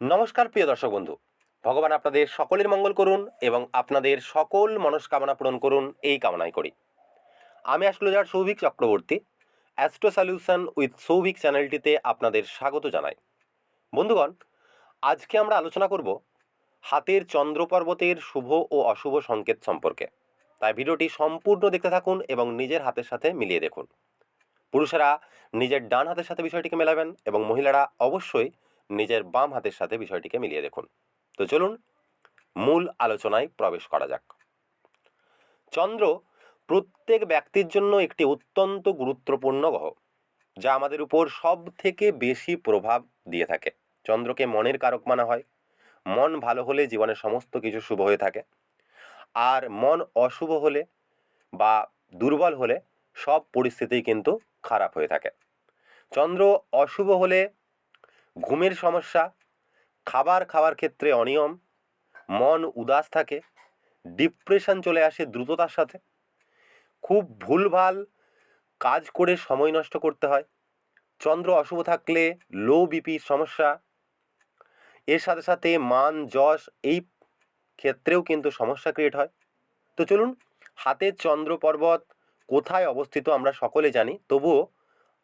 নমস্কার, প্রিয় দর্শক বন্ধু। ভগবান আপনাদের সকলের মঙ্গল করুন এবং আপনাদের সকল মনস্কামনা পূরণ করুন, এই কামনাই করি। আমি astrologer Souvik Chakraborty, astro solution with Souvik চ্যানেলটিতে আপনাদের স্বাগত জানাই। বন্ধুগণ, আজকে আমরা আলোচনা করব হাতের চন্দ্র পর্বতের শুভ ও অশুভ সংকেত সম্পর্কে। তাই ভিডিওটি সম্পূর্ণ দেখতে থাকুন এবং নিজের হাতের সাথে মিলিয়ে দেখুন। পুরুষেরা নিজের ডান হাতের সাথে বিষয়টিকে মেলাবেন এবং মহিলারা অবশ্যই নিজের বাম হাতের সাথে বিষয়টিকে মিলিয়ে দেখুন। তো চলুন মূল আলোচনায় প্রবেশ করা যাক। চন্দ্র প্রত্যেক ব্যক্তির জন্য একটি অত্যন্ত গুরুত্বপূর্ণ গ্রহ, যা আমাদের উপর সব থেকে বেশি প্রভাব দিয়ে থাকে। চন্দ্রকে মনের কারক মানা হয়। মন ভালো হলে জীবনের সমস্ত কিছু শুভ হয়ে থাকে। আর মন অশুভ হলে বা দুর্বল হলে সব পরিস্থিতিই কিন্তু খারাপ হয়ে থাকে। চন্দ্র অশুভ হলে ঘুমের সমস্যা, খাবার খাওয়ার ক্ষেত্রে অনিয়ম, মন উদাস থাকে, ডিপ্রেশন চলে আসে দ্রুততার সাথে। খুব ভুলভাল কাজ করে সময় নষ্ট করতে হয়। চন্দ্র অশুভ থাকলে লো বিপির সমস্যা। এর সাথে সাথে মান, যশ এই ক্ষেত্রেও কিন্তু সমস্যা ক্রিয়েট হয়। তো চলুন হাতের চন্দ্র পর্বত কোথায় অবস্থিত আমরা সকলে জানি, তবুও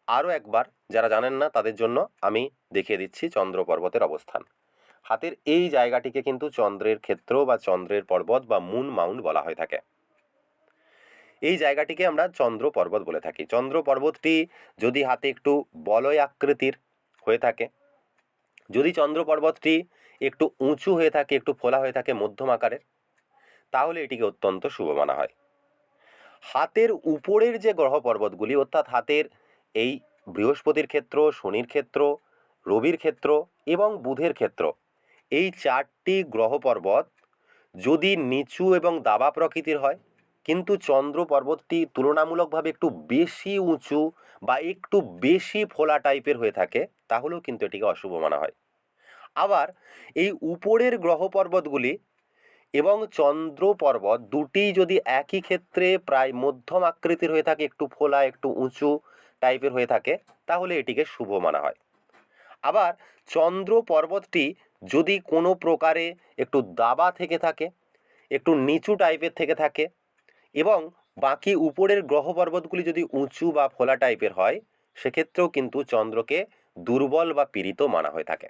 আরও একবার যারা জানেন না, তাদের জন্য আমি দেখিয়ে দিচ্ছি চন্দ্র পর্বতের অবস্থান। হাতের এই জায়গাটিকে কিন্তু চন্দ্রের ক্ষেত্র বা চন্দ্রের পর্বত বা মুন মাউন্ট বলা হয়ে থাকে। এই জায়গাটিকে আমরা চন্দ্র পর্বত বলে থাকি। চন্দ্র পর্বতটি যদি হাতে একটু বলয় আকৃতির হয়ে থাকে, যদি চন্দ্র পর্বতটি একটু উঁচু হয়ে থাকে, একটু ফোলা হয়ে থাকে মধ্যম আকারের, তাহলে এটিকে অত্যন্ত শুভ মানা হয়। হাতের উপরের যে গ্রহ পর্বতগুলি, অর্থাৎ হাতের এই বৃহস্পতির ক্ষেত্র, শনির ক্ষেত্র, রবির ক্ষেত্র এবং বুধের ক্ষেত্র। এই চারটি গ্রহ পর্বত যদি নিচু এবং দাবা প্রকৃতির হয়, কিন্তু চন্দ্র পর্বতটি তুলনামূলকভাবে একটু বেশি উঁচু বা একটু বেশি ফোলা টাইপের হয়ে থাকে, তাহলেও কিন্তু এটিকে অশুভ মানা হয়। আবার এই উপরের গ্রহ পর্বতগুলি এবং চন্দ্র পর্বত দুটি যদি একই ক্ষেত্রে প্রায় মধ্যম আকৃতির হয়ে থাকে, একটু ফোলা, একটু উঁচু টাইপের হয়ে থাকে, তাহলে এটিকে শুভ মানা হয়। আবার চন্দ্র পর্বতটি যদি কোনো প্রকারে একটু দাবা থেকে থাকে, একটু নিচু টাইপের থেকে থাকে এবং বাকি উপরের গ্রহ পর্বতগুলি যদি উঁচু বা ফোলা টাইপের হয়, সেক্ষেত্রেও কিন্তু চন্দ্রকে দুর্বল বা পীড়িত মানা হয়ে থাকে।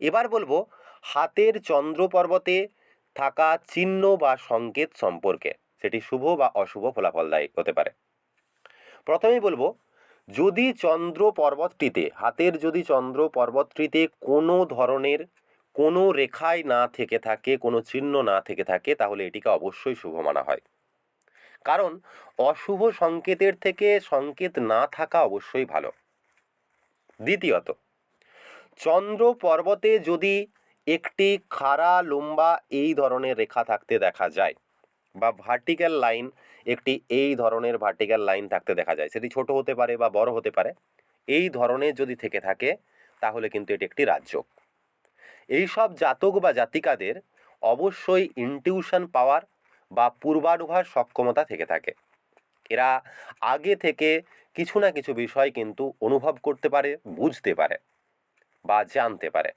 এবার বলব, হাতের চন্দ্র পর্বতে থাকা চিহ্ন বা সংকেত সম্পর্কে, সেটি শুভ বা অশুভ ফলাফলদায়ী হতে পারে। প্রথমেই বলব, যদি চন্দ্র পর্বতটিতে, হাতের যদি চন্দ্র পর্বতটিতে কোনো ধরনের কোনো রেখায় না থেকে থাকে, কোনো চিহ্ন না থেকে থাকে, তাহলে এটিকে অবশ্যই শুভ মানা হয়। কারণ অশুভ সংকেতের থেকে সংকেত না থাকা অবশ্যই ভালো। দ্বিতীয়ত, চন্দ্র পর্বতে যদি একটি খাড়া, লম্বা এই ধরনের রেখা থাকতে দেখা যায়, বা ভার্টিক্যাল লাইন একটি এই ধরনের ভার্টিক্যাল লাইন থাকতে দেখা যায়। সেটি ছোট হতে পারে বা বড় হতে পারে। এই ধরনের যদি থেকে থাকে, তাহলে কিন্তু এটি একটি রাজ্য। এইসব জাতক বা জাতিকাদের অবশ্যই ইনটিউশন পাওয়ার বা পূর্বানুভার সক্ষমতা থেকে থাকে। এরা আগে থেকে কিছু না কিছু বিষয় কিন্তু অনুভব করতে পারে, বুঝতে পারে বা জানতে পারে।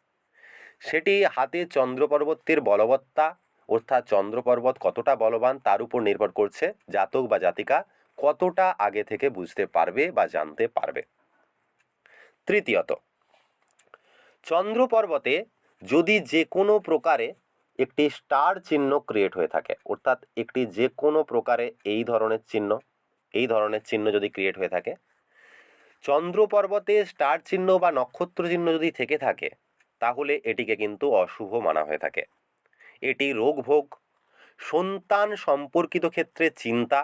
সেটি হাতে চন্দ্র পর্বতের বলবত্তা অর্থাৎ চন্দ্র পর্বত কতটা বলবান তার উপর নির্ভর করছে জাতক বা জাতিকা কতটা আগে থেকে বুঝতে পারবে বা জানতে পারবে। তৃতীয়ত চন্দ্র পর্বতে যদি যে কোনো প্রকারে একটি স্টার চিহ্ন ক্রিয়েট হয়ে থাকে, অর্থাৎ একটি যে কোনো প্রকারে এই ধরনের চিহ্ন, এই ধরনের চিহ্ন যদি ক্রিয়েট হয়ে থাকে চন্দ্র পর্বতে স্টার চিহ্ন বা নক্ষত্র চিহ্ন যদি থেকে থাকে, তাহলে এটিকে কিন্তু অশুভ মানা হয়ে থাকে। এটি রোগভোগ, সন্তান সম্পর্কিত ক্ষেত্রে চিন্তা,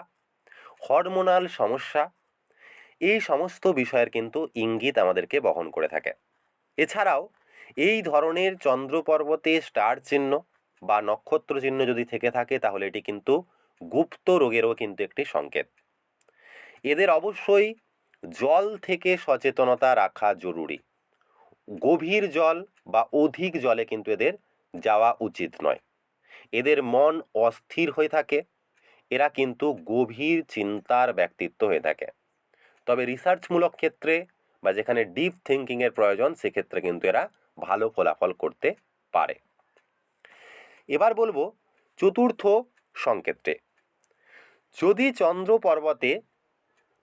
হরমোনাল সমস্যা, এই সমস্ত বিষয়ের কিন্তু ইঙ্গিত আমাদেরকে বহন করে থাকে। এছাড়াও এই ধরনের চন্দ্র পর্বতে স্টার চিহ্ন বা নক্ষত্র চিহ্ন যদি থেকে থাকে, তাহলে এটি কিন্তু গুপ্ত রোগেরও কিন্তু একটি সংকেত। এদের অবশ্যই জল থেকে সচেতনতা রাখা জরুরি। গভীর জল বা অধিক জলে কিন্তু এদের যাওয়া উচিত নয়। এদের মন অস্থির হয়ে থাকে। এরা কিন্তু গভীর চিন্তার ব্যক্তিত্ব হয়ে থাকে। তবে রিসার্চমূলক ক্ষেত্রে বা যেখানে ডিপ থিঙ্কিংয়ের প্রয়োজন, সেক্ষেত্রে কিন্তু এরা ভালো ফলাফল করতে পারে। এবার বলব চতুর্থ সংক্ষেত্রে যদি চন্দ্র পর্বতে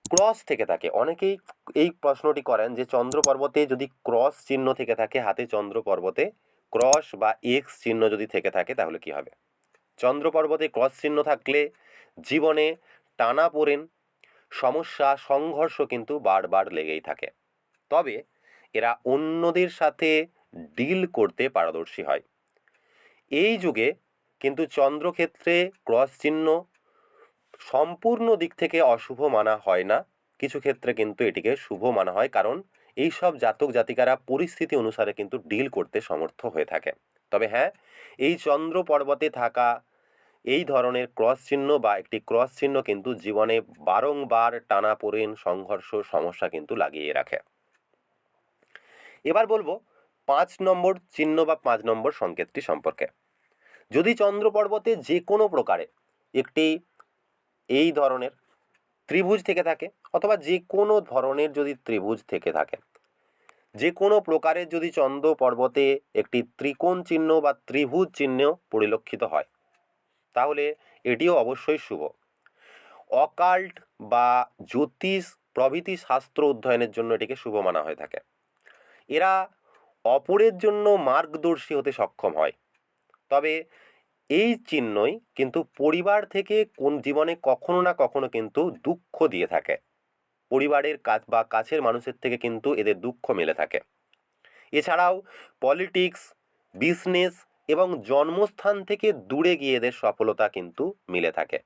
ক্রস থেকে থাকে, অনেকেই এই প্রশ্নটি করেন যে চন্দ্র পর্বতে যদি ক্রস চিহ্ন থেকে থাকে, হাতে চন্দ্র পর্বতে ক্রস বা এক্স চিহ্ন যদি থেকে থাকে, তাহলে কি হবে? চন্দ্র পর্বতে ক্রস চিহ্ন থাকলে জীবনে টানা পড়েন, সমস্যা, সংঘর্ষ কিন্তু বারবার লেগেই থাকে। তবে এরা অন্যদের সাথে ডিল করতে পারদর্শী হয়। এই যুগে কিন্তু চন্দ্রক্ষেত্রে ক্রস চিহ্ন সম্পূর্ণ দিক থেকে অশুভ মানা হয় না। কিছু ক্ষেত্রে কিন্তু এটিকে শুভ মানা হয়, কারণ এই সব জাতক জাতিকারা পরিস্থিতি অনুসারে কিন্তু ডিল করতে সমর্থ হয়ে থাকে। তবে হ্যাঁ এই চন্দ্র পর্বতে থাকা এই ধরনের ক্রস চিহ্ন বা একটি ক্রস চিহ্ন কিন্তু জীবনে বারংবার টানাপোড়েন সংঘর্ষ সমস্যা কিন্তু লাগিয়ে রাখে। এবার বলব পাঁচ নম্বর চিহ্ন বা পাঁচ নম্বর সংকেতটি সম্পর্কে। যদি চন্দ্র পর্বতে যে কোনো প্রকারে একটি এই ধরনের ত্রিভুজ থেকে থাকে অথবা যে কোনো ধরনের যদি ত্রিভুজ থেকে থাকে। যে কোনো প্রকারের যদি চন্দ্র পর্বতে একটি ত্রিকোণ চিহ্ন বা ত্রিভুজ চিহ্ন পরিলক্ষিত হয়, তাহলে এটিও অবশ্যই শুভ। অকাল্ট বা জ্যোতিষ প্রভৃতি শাস্ত্র অধ্যয়নের জন্য এটিকে শুভ মানা হয়ে থাকে। এরা অপরের জন্য মার্গদর্শী হতে সক্ষম হয়। তবে এই চিহ্নই কিন্তু পরিবার থেকে কোন জীবনে কখনো না কখনো কিন্তু দুঃখ দিয়ে থাকে। পরিবারের কাজ বা কাছের মানুষের থেকে কিন্তু এদের দুঃখ মেলে থাকে। এছাড়াও পলিটিক্স বিজনেস এবং জন্মস্থান থেকে দূরে গিয়ে এদের সফলতা কিন্তু মিলে থাকে।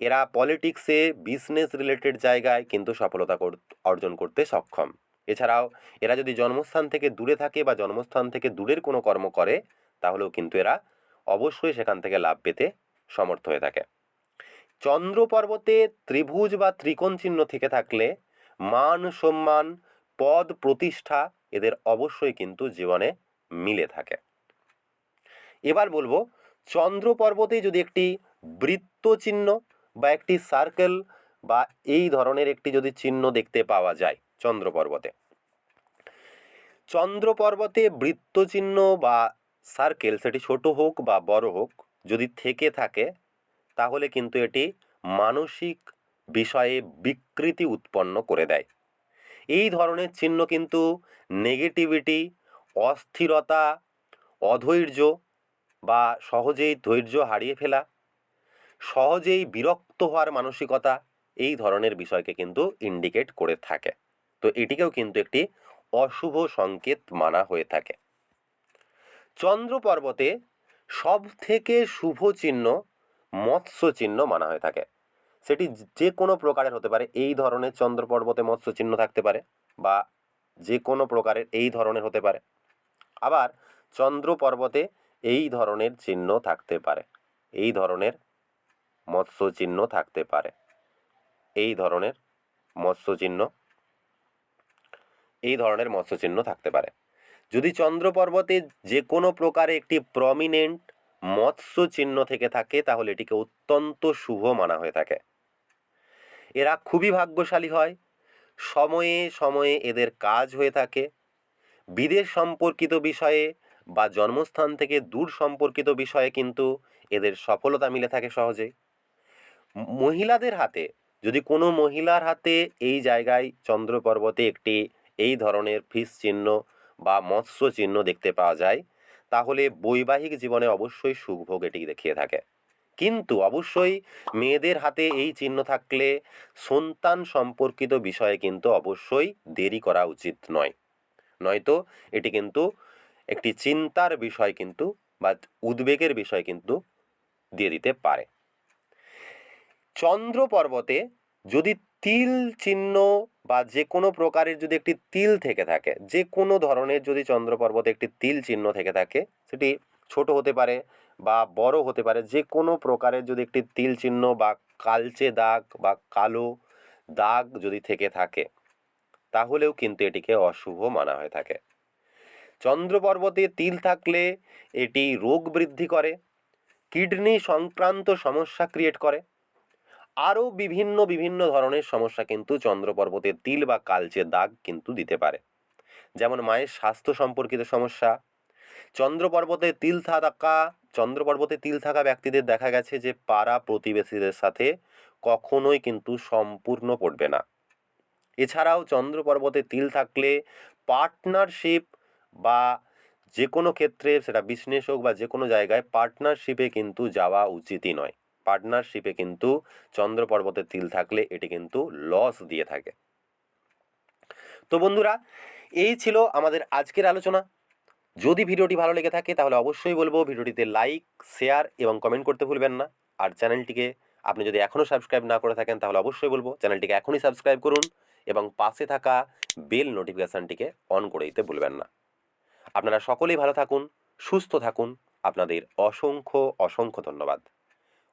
এরা পলিটিক্সে বিজনেস রিলেটেড জায়গায় কিন্তু সফলতা অর্জন করতে সক্ষম। এছাড়াও এরা যদি জন্মস্থান থেকে দূরে থাকে বা জন্মস্থান থেকে দূরের কোনো কর্ম করে, তাহলেও কিন্তু এরা অবশ্যই সেখান থেকে লাভ পেতে সমর্থ হয়ে থাকে। চন্দ্র পর্বতে ত্রিভুজ বা ত্রিকোণ চিহ্ন থেকে থাকলে মান, সম্মান, পদ, প্রতিষ্ঠা এদের অবশ্যই কিন্তু জীবনে মিলে থাকে। এবার বলব, চন্দ্র পর্বতে যদি একটি বৃত্ত চিহ্ন বা একটি সার্কেল বা এই ধরনের একটি যদি চিহ্ন দেখতে পাওয়া যায় চন্দ্র পর্বতে। চন্দ্র পর্বতে বৃত্ত চিহ্ন বা সার্কেল সেটি ছোট হোক বা বড় হোক, যদি থেকে থাকে, তাহলে কিন্তু এটি মানসিক বিষয়ে বিকৃতি উৎপন্ন করে দেয়। এই ধরনের চিহ্ন কিন্তু নেগেটিভিটি অস্থিরতা, অধৈর্য বা সহজেই ধৈর্য হারিয়ে ফেলা, সহজেই বিরক্ত হওয়ার মানসিকতা, এই ধরনের বিষয়কে কিন্তু ইন্ডিকেট করে থাকে। তো এটিকেও কিন্তু একটি অশুভ সংকেত মানা হয়ে থাকে। চন্দ্র পর্বতে সব থেকে শুভ চিহ্ন মৎস্য চিহ্ন মানা হয়ে থাকে। সেটি যে কোনো প্রকারের হতে পারে। এই ধরনের চন্দ্র পর্বতে মৎস্য চিহ্ন থাকতে পারে বা যে কোনো প্রকারের এই ধরনের হতে পারে। আবার চন্দ্র পর্বতে এই ধরনের চিহ্ন থাকতে পারে। এই ধরনের মৎস্য চিহ্ন থাকতে পারে। এই ধরনের মৎস্য চিহ্ন এই ধরনের মৎস্য চিহ্ন থাকতে পারে। যদি চন্দ্র পর্বতে যে কোনো প্রকারে একটি প্রমিনেন্ট মৎস্য চিহ্ন থেকে থাকে, তাহলে এটিকে অত্যন্ত শুভ মানা হয়ে থাকে। এরা খুবই ভাগ্যশালী হয়। সময়ে সময়ে এদের কাজ হয়ে থাকে। বিদেশ সম্পর্কিত বিষয়ে বা জন্মস্থান থেকে দূর সম্পর্কিত বিষয়ে কিন্তু এদের সফলতা মিলে থাকে সহজে। মহিলাদের হাতে, যদি কোনো মহিলার হাতে এই জায়গায় চন্দ্র পর্বতে একটি এই ধরনের ফিস চিহ্ন বা মৎস্য চিহ্ন দেখতে পাওয়া যায়, তাহলে বৈবাহিক জীবনে অবশ্যই সুখভোগ এটি দেখিয়ে থাকে। কিন্তু অবশ্যই মেয়েদের হাতে এই চিহ্ন থাকলে সন্তান সম্পর্কিত বিষয়ে কিন্তু অবশ্যই দেরি করা উচিত নয়। নয়তো এটি কিন্তু একটি চিন্তার বিষয় কিন্তু বা উদ্বেগের বিষয় কিন্তু দিয়ে দিতে পারে। চন্দ্র পর্বতে যদি তিল চিহ্ন বা যে কোনো প্রকারের যদি একটি তিল থেকে থাকে, যে কোনো ধরনের যদি চন্দ্র পর্বতে একটি তিল চিহ্ন থেকে থাকে, সেটি ছোট হতে পারে বা বড় হতে পারে, যে কোনো প্রকারের যদি একটি তিল চিহ্ন বা কালচে দাগ বা কালো দাগ যদি থেকে থাকে, তাহলেও কিন্তু এটিকে অশুভ মানা হয়ে থাকে। চন্দ্র পর্বতে তিল থাকলে এটি রোগ বৃদ্ধি করে, কিডনি সংক্রান্ত সমস্যা ক্রিয়েট করে আরও বিভিন্ন বিভিন্ন ধরনের সমস্যা কিন্তু চন্দ্র পর্বতে তিল বা কালচে দাগ কিন্তু দিতে পারে। যেমন মায়ের স্বাস্থ্য সম্পর্কিত সমস্যা চন্দ্র পর্বতে তিল থাকা চন্দ্র পর্বতে তিল থাকা ব্যক্তিদের দেখা গেছে যে পাড়া প্রতিবেশীদের সাথে কখনোই কিন্তু সম্পূর্ণ পড়বে না। এছাড়াও চন্দ্র পর্বতে তিল থাকলে পার্টনারশিপ বা যে কোনো ক্ষেত্রে সেটা বিজনেস হোক বা যে কোনো জায়গায় পার্টনারশিপে কিন্তু যাওয়া উচিতই নয়। পার্টনারশিপে কিন্তু চন্দ্র পর্বতের তিল থাকলে এটি কিন্তু লস দিয়ে থাকে। তো বন্ধুরা, এই ছিল আমাদের আজকের আলোচনা। যদি ভিডিওটি ভালো লেগে থাকে তাহলে অবশ্যই বলব ভিডিওটিতে লাইক শেয়ার এবং কমেন্ট করতে ভুলবেন না। আর চ্যানেলটিকে আপনি যদি এখনও সাবস্ক্রাইব না করে থাকেন তাহলে অবশ্যই বলব চ্যানেলটিকে এখনই সাবস্ক্রাইব করুন এবং পাশে থাকা বেল নোটিফিকেশানটিকে অন করে দিতে ভুলবেন না। আপনারা সকলেই ভালো থাকুন, সুস্থ থাকুন। আপনাদের অসংখ্য অসংখ্য ধন্যবাদ।